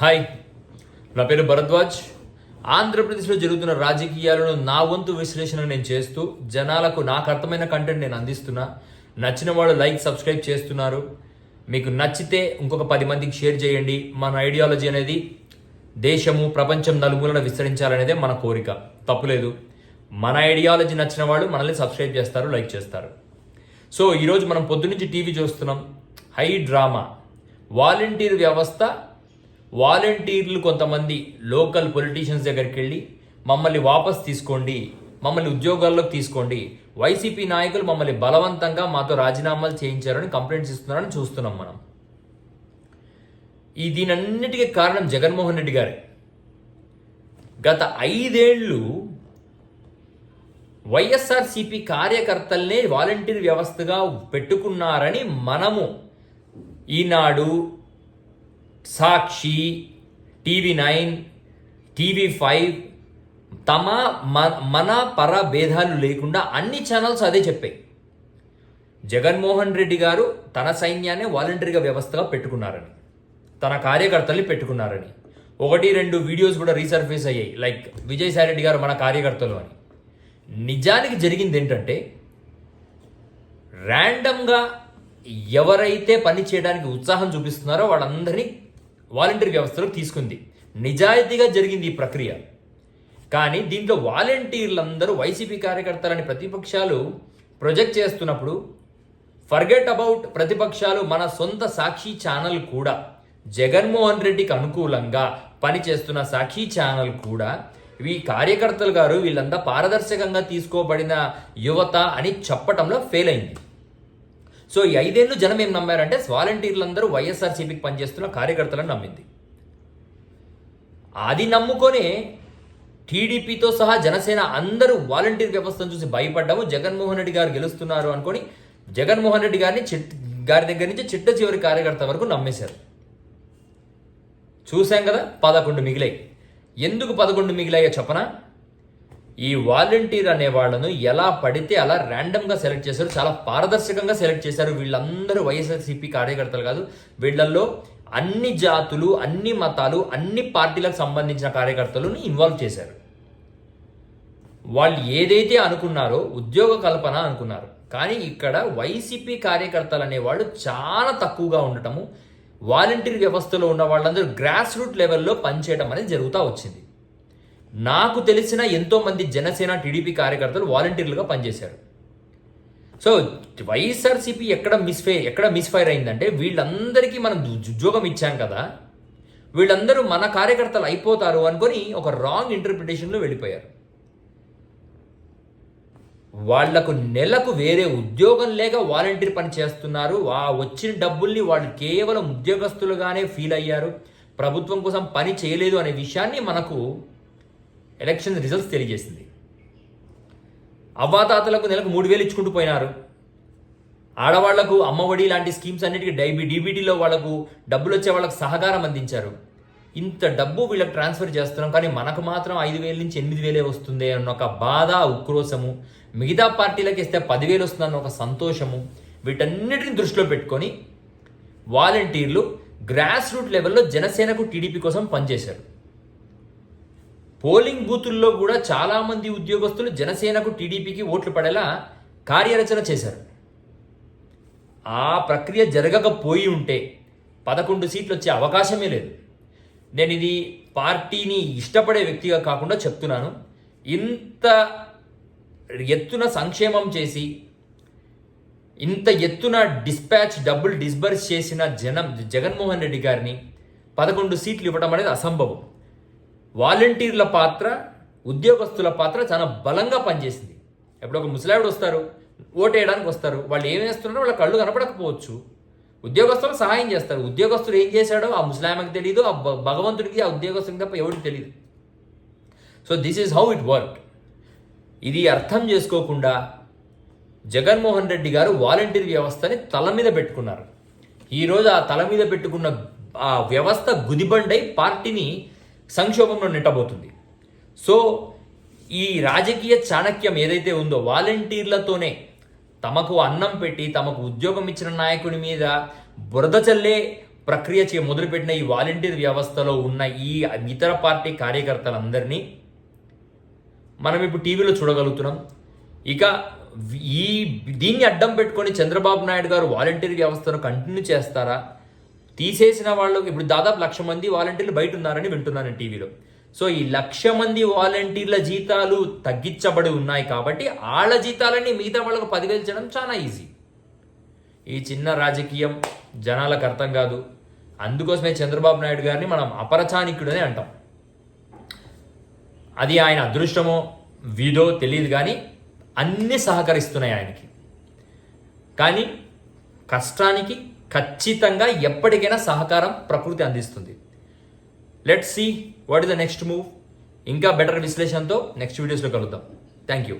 Hi. నా పేరు భరద్వాజ్. ఆంధ్రప్రదేశ్లో జరుగుతున్న రాజకీయాలను నా వంతు విశ్లేషణ నేను చేస్తూ జనాలకు నాకు అర్థమైన కంటెంట్ నేను అందిస్తున్నా. నచ్చిన వాళ్ళు లైక్ సబ్స్క్రైబ్ చేస్తున్నారు. మీకు నచ్చితే ఇంకొక పది మందికి షేర్ చేయండి. మన ఐడియాలజీ అనేది దేశము ప్రపంచం నలుమూలన విస్తరించాలనేదే మన కోరిక. తప్పులేదు. మన ఐడియాలజీ నచ్చిన వాళ్ళు మనల్ని సబ్స్క్రైబ్ చేస్తారు లైక్ చేస్తారు. సో ఈరోజు మనం పొద్దునుంచి టీవీ చూస్తున్నాం. High drama. వాలంటీర్ వ్యవస్థ వాలంటీర్లు కొంతమంది లోకల్ పొలిటీషియన్స్ దగ్గరికి వెళ్ళి మమ్మల్ని వాపస్ తీసుకోండి మమ్మల్ని ఉద్యోగాల్లోకి తీసుకోండి. వైసీపీ నాయకులు మమ్మల్ని బలవంతంగా మాతో రాజీనామాలు చేయించారని కంప్లైంట్స్ ఇస్తున్నారని చూస్తున్నాం మనం. ఈ దీనన్నిటికీ కారణం జగన్మోహన్ రెడ్డి గారే. గత ఐదేళ్ళు వైఎస్ఆర్సిపి కార్యకర్తల్నే వాలంటీర్ వ్యవస్థగా పెట్టుకున్నారని మనము Eenadu Sakshi TV nine TV five తమ మన పర భేదాలు లేకుండా అన్ని ఛానల్స్ అదే చెప్పాయి. జగన్మోహన్ రెడ్డి గారు తన సైన్యాన్ని వాలంటరీగా వ్యవస్థగా పెట్టుకున్నారని తన కార్యకర్తల్ని పెట్టుకున్నారని ఒకటి రెండు వీడియోస్ కూడా రీసర్ఫేస్ అయ్యాయి. లైక్ విజయసాయి రెడ్డి గారు మన కార్యకర్తలు అని. నిజానికి జరిగింది ఏంటంటే ర్యాండమ్గా ఎవరైతే పని చేయడానికి ఉత్సాహం చూపిస్తున్నారో వాళ్ళందరినీ వాలంటీర్ వ్యవస్థలో తీసుకుంది. నిజాయితీగా జరిగింది ఈ ప్రక్రియ. కానీ దీంట్లో వాలంటీర్లందరూ వైసీపీ కార్యకర్తలని ప్రతిపక్షాలు ప్రొజెక్ట్ చేస్తున్నప్పుడు ఫర్గెట్ అబౌట్ ప్రతిపక్షాలు మన సొంత సాక్షి ఛానల్ కూడా జగన్మోహన్ రెడ్డికి అనుకూలంగా పనిచేస్తున్న సాక్షి ఛానల్ కూడా ఈ కార్యకర్తలు గారు వీళ్ళంతా పారదర్శకంగా తీసుకోబడిన యువత అని చెప్పటంలో ఫెయిల్ అయింది. సో ఈ ఐదేళ్ళు జనం ఏం నమ్మారంటే వాలంటీర్లందరూ వైఎస్ఆర్సీపీకి పనిచేస్తున్న కార్యకర్తలను నమ్మింది. అది నమ్ముకొని టీడీపీతో సహా జనసేన అందరూ వాలంటీర్ వ్యవస్థను చూసి భయపడ్డాము. జగన్మోహన్ రెడ్డి గారు గెలుస్తున్నారు అనుకొని జగన్మోహన్ రెడ్డి గారిని చిట్ గారి దగ్గర నుంచి చిట్ట చివరి కార్యకర్త వరకు నమ్మేశారు. చూశాం కదా? పదకొండు మిగిలాయి. ఎందుకు పదకొండు మిగిలాయో చెప్పనా? ఈ వాలంటీర్ అనే వాళ్ళను ఎలా పడితే అలా ర్యాండమ్గా సెలెక్ట్ చేశారు చాలా పారదర్శకంగా సెలెక్ట్ చేశారు వీళ్ళందరూ వైఎస్ఆర్సీపీ కార్యకర్తలు కాదు. వీళ్ళల్లో అన్ని జాతులు అన్ని మతాలు అన్ని పార్టీలకు సంబంధించిన కార్యకర్తలను ఇన్వాల్వ్ చేశారు. వాళ్ళు ఏదైతే అనుకున్నారో ఉద్యోగ కల్పన అనుకున్నారు. కానీ ఇక్కడ వైసీపీ కార్యకర్తలు అనేవాళ్ళు చాలా తక్కువగా ఉండటము వాలంటీర్ వ్యవస్థలో ఉన్న వాళ్ళందరూ గ్రాస్ రూట్ లెవెల్లో పనిచేయడం అనేది జరుగుతూ వచ్చింది. నాకు తెలిసిన ఎంతోమంది జనసేన టీడీపీ కార్యకర్తలు వాలంటీర్లుగా పనిచేశారు. సో వైఎస్ఆర్సీపీ ఎక్కడ మిస్ఫైర్ ఎక్కడ మిస్ఫైర్ అయిందంటే వీళ్ళందరికీ మనం ఉద్యోగం ఇచ్చాం కదా వీళ్ళందరూ మన కార్యకర్తలు అయిపోతారు అనుకొని ఒక రాంగ్ ఇంటర్ప్రిటేషన్లో వెళ్ళిపోయారు. వాళ్ళకు నెలకు వేరే ఉద్యోగం లేక వాలంటీర్ పని చేస్తున్నారు. ఆ వచ్చిన డబ్బుల్ని వాళ్ళు కేవలం ఉద్యోగస్తులుగానే ఫీల్ అయ్యారు. ప్రభుత్వం కోసం పని చేయలేదు అనే విషయాన్ని మనకు ఎలక్షన్ రిజల్ట్స్ తెలియజేసింది. అవ్వాతాతలకు నెలకు మూడు వేలు ఇచ్చుకుంటూ పోయినారు. ఆడవాళ్ళకు అమ్మఒడి లాంటి స్కీమ్స్ అన్నిటికీ డైబీ డీబీటీలో వాళ్ళకు డబ్బులు వచ్చే వాళ్ళకు సహకారం అందించారు. ఇంత డబ్బు వీళ్ళకి ట్రాన్స్ఫర్ చేస్తున్నాం కానీ మనకు మాత్రం ఐదు వేల నుంచి ఎనిమిది వేలే వస్తుంది అన్న ఒక బాధ ఉక్రోశము మిగతా పార్టీలకు ఇస్తే పదివేలు వస్తుందన్న ఒక సంతోషము వీటన్నిటిని దృష్టిలో పెట్టుకొని వాలంటీర్లు గ్రాస్ రూట్ లెవెల్లో జనసేనకు టీడీపీ కోసం పనిచేశారు. పోలింగ్ బూతుల్లో కూడా చాలా మంది ఉద్యోగస్తులు జనసేనకు టీడీపీకి ఓట్లు పడేలా కార్యరచన చేశారు. ఆ ప్రక్రియ జరగకపోయి ఉంటే పదకొండు సీట్లు వచ్చే అవకాశమే లేదు. నేను ఇది పార్టీని ఇష్టపడే వ్యక్తిగా కాకుండా చెప్తున్నాను. ఇంత ఎత్తున సంక్షేమం చేసి ఇంత ఎత్తున డిస్పాచ్ డబ్బులు డిస్బర్స్ చేసిన జనం జగన్మోహన్ రెడ్డి గారిని పదకొండు సీట్లు ఇవ్వడం అనేది అసంభవం. వాలంటీర్ల పాత్ర ఉద్యోగస్తుల పాత్ర చాలా బలంగా పనిచేసింది. ఎప్పుడు ఒక ముసలావిడ వస్తారు ఓటేయడానికి వస్తారు. వాళ్ళు ఏం వేస్తున్నారో వాళ్ళ కళ్ళు కనపడకపోవచ్చు. ఉద్యోగస్తులకు సహాయం చేస్తారు. ఉద్యోగస్తుడు ఏం చేశాడో ఆ ముసలామెకి తెలియదు ఆ భగవంతుడికి ఆ ఉద్యోగస్తుడికి తప్ప ఎవరికి తెలియదు so this is how it work ఇది అర్థం చేసుకోకుండా జగన్మోహన్ రెడ్డి గారు వాలంటీర్ వ్యవస్థని తల మీద పెట్టుకున్నారు. ఈరోజు ఆ తల మీద పెట్టుకున్న ఆ వ్యవస్థ గుదిబండై పార్టీని సంక్షోభంలో నెట్టబోతుంది. సో ఈ రాజకీయ చాణక్యం ఏదైతే ఉందో వాలంటీర్లతోనే తమకు అన్నం పెట్టి తమకు ఉద్యోగం ఇచ్చిన నాయకుడి మీద బురద చల్లే ప్రక్రియ చే మొదలుపెట్టిన ఈ వాలంటీర్ వ్యవస్థలో ఉన్న ఈ ఇతర పార్టీ కార్యకర్తలందరినీ మనం ఇప్పుడు టీవీలో చూడగలుగుతున్నాం. ఇక ఈ దీన్ని అడ్డం పెట్టుకొని చంద్రబాబు నాయుడు గారు వాలంటీర్ వ్యవస్థను కంటిన్యూ చేస్తారా? తీసేసిన వాళ్ళకి ఇప్పుడు దాదాపు లక్ష మంది వాలంటీర్లు బయట ఉన్నారని వింటున్నాను టీవీలో. సో ఈ లక్ష మంది వాలంటీర్ల జీతాలు తగ్గించబడి ఉన్నాయి కాబట్టి వాళ్ళ జీతాలని మిగతా వాళ్ళకు పదివేల్చడం చాలా ఈజీ. ఈ చిన్న రాజకీయం జనాలకు అర్థం కాదు. అందుకోసమే చంద్రబాబు నాయుడు గారిని మనం అపరచానికుడని అంటాం. అది ఆయన అదృష్టమో వీధో తెలియదు కానీ అన్నీ సహకరిస్తున్నాయి ఆయనకి. కానీ కష్టానికి ఖచ్చితంగా ఎప్పటికైనా సహకారం ప్రకృతి అందిస్తుంది. Let see what is the next move ఇంకా బెటర్ విశ్లేషణతో నెక్స్ట్ వీడియోస్లో కలుద్దాం. Thank you